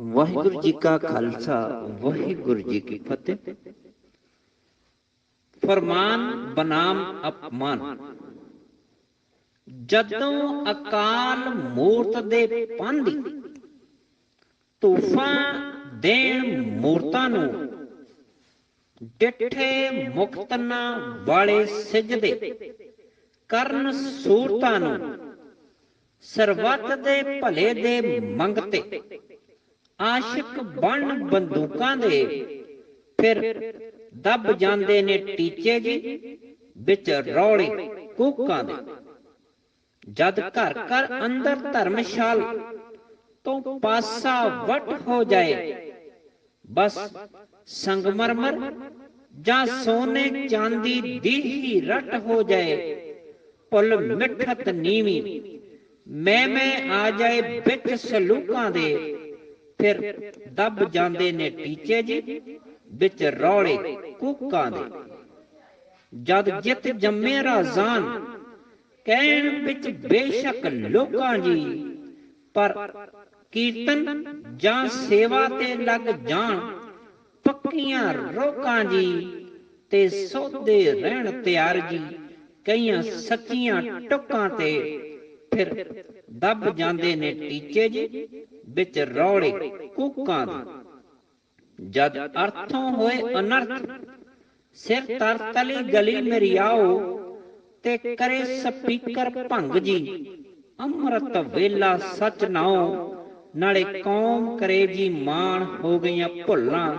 ਵਾਹਿਗੁਰੂ ਜੀ ਕਾ ਖਾਲਸਾ, ਵਾਹਿਗੁਰੂ ਜੀ ਕੀ ਫਤਿਹ। ਫਰਮਾਨ ਬਨਾਮ ਅਪਮਾਨ। ਜਦੋਂ ਅਕਾਲ ਮੂਰਤ ਦੇ ਪੰਧੀ ਤੂਫਾਨ ਦੇਣ ਮੂਰਤਾਂ ਨੂੰ ਡਿੱਠੇ ਮੁਕਤਨਾ ਵਾਲੇ ਸਿਜਦੇ ਕਰਨ ਸੂਰਤਾਂ ਨੂੰ ਸਰਬੱਤ ਦੇ ਭਲੇ ਦੇ ਮੰਗਤੇ ਆਸ਼ਿਕ ਬਣ ਬੰਦੂਕਾਂ ਦੇ। ਫਿਰ ਦੱਬ ਜਾਂਦੇ ਨੇ ਟੀਚੇ ਜੀ, ਵਿੱਚ ਰੌਲੇ ਕੂਕਾਂ ਦੇ। ਜਦ ਘਰ ਘਰ ਅੰਦਰ ਧਰਮਸ਼ਾਲ ਤੋਂ ਪਾਸਾ ਵਟ ਹੋ ਜਾਏ, ਬਸ ਸੰਗਮਰਮਰ ਜਾਂ ਸੋਨੇ ਚਾਂਦੀ ਦੀ ਹੀ ਰਟ ਹੋ ਜਾਏ। ਪੁੱਲ ਮਿੱਠਤ ਨੀਵੀਂ, ਮੈਂ ਮੈਂ ਆ ਜਾਏ ਵਿੱਚ ਸਲੂਕਾਂ ਦੇ। ਫਿਰ ਦੱਬ ਜਾਂਦੇ ਨੇ ਟੀਚੇ ਜੀ, ਵਿੱਚ ਰੌਲੇ ਕੂਕਾਂ ਦੇ। ਜਦ ਜਿੱਤ ਜੰਮੇ ਰਾਜ਼ਾਨ, ਕਹਿਣ ਵਿੱਚ ਬੇਸ਼ੱਕ ਲੋਕਾਂ ਜੀ, ਪਰ ਕੀਰਤਨ ਜਾਂ ਸੇਵਾ ਤੇ ਲੱਗ ਜਾਣ, ਪੱਕੀਆਂ ਰੋਕਾਂ ਜੀ ਤੇ ਸੋਧੇ ਰਹਿਣ ਤਿਆਰ ਜੀ, ਕਈਆਂ ਸੱਚੀਆਂ ਟੁੱਕਾਂ ਤੇ ਫਿਰ ਦੱਬ ਜਾਂਦੇ ਨੇ ਟੀਚੇ ਜੀ, ਵਿੱਚ ਰੌਲੇ ਕੂਕਾਂ ਦੇ। ਜਦ ਅਰਥੋਂ ਹੋਏ ਅਨਰਥ, ਸਿਰ ਤਰ ਤਲੀ ਗਲੀ ਮੇਰੀ ਤੇ ਕਰੇ ਸਪੀਕਰ ਭੰਗ ਜੀ। ਅੰਮ੍ਰਿਤ ਵੇਲਾ ਸਚ ਨਾਉ, ਨਾਲੇ ਕੌਮ ਕਰੇ ਜੀ ਮਾਣ ਹੋ ਗਈਆਂ ਭੁੱਲਾਂ।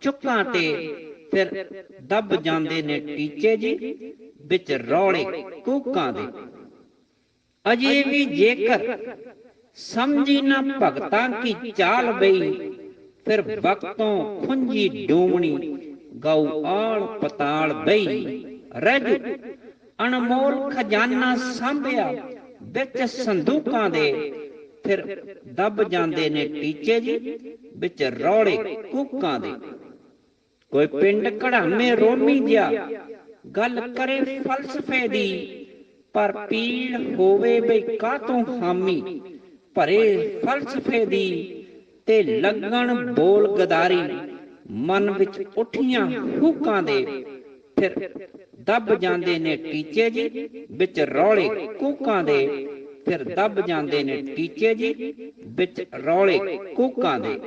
ਚੁੱਕਾਂ ਤੇ ਫਿਰ ਦੱਬ ਜਾਂਦੇ ਨੇ ਟੀਚੇ ਜੀ, ਵਿੱਚ ਰੌਲੇ ਕੂਕਾਂ ਦੇ। ਅਜੇ ਵੀ ਜੇਕਰ ਸਮਝੀ ਨਾ ਭਗਤਾਂ ਕੀ ਚਾਲ ਬਈ, ਫਿਰ ਵਕਤੋਂ ਖੁੰਜੀ ਡੂਮਣੀ ਗਉ ਆਲ ਪਤਾਲ ਬਈ। ਰਜ ਅਨਮੋਲ ਖਜ਼ਾਨਾ ਸੰਭਿਆ ਵਿੱਚ ਸੰਦੂਕਾਂ ਦੇ, ਫਿਰ ਦੱਬ ਜਾਂਦੇ ਨੇ ਟੀਚੇ ਜੀ ਵਿੱਚ ਰੌਲੇ ਕੂਕਾਂ ਦੇ। ਕੋਈ ਪਿੰਡ ਕਢਾਮੇ ਰੋਮੀ ਜਿਆ, ਗੱਲ ਕਰੇ ਫਲਸਫੇ ਦੀ ਪਰ ਪੀੜ ਹੋਵੇ ਬਈ ਕਾਤੋਂ ਹਾਮੀ? ਭਰੇ ਫਲਸਫੇ ਦੀ ਤੇ ਲੱਗਣ ਬੋਲ ਗਦਾਰੀ ਮਨ ਵਿੱਚ ਉਠੀਆਂ ਹੁਕਾਂ ਦੇ। ਫਿਰ ਦੱਬ ਜਾਂਦੇ ਨੇ ਟੀਚੇ ਜੀ, ਵਿੱਚ ਰੌਲੇ ਕੂਕਾਂ ਦੇ। ਫਿਰ ਦੱਬ ਜਾਂਦੇ ਨੇ ਟੀਚੇ ਜੀ, ਵਿੱਚ ਰੌਲੇ ਕੂਕਾਂ ਦੇ।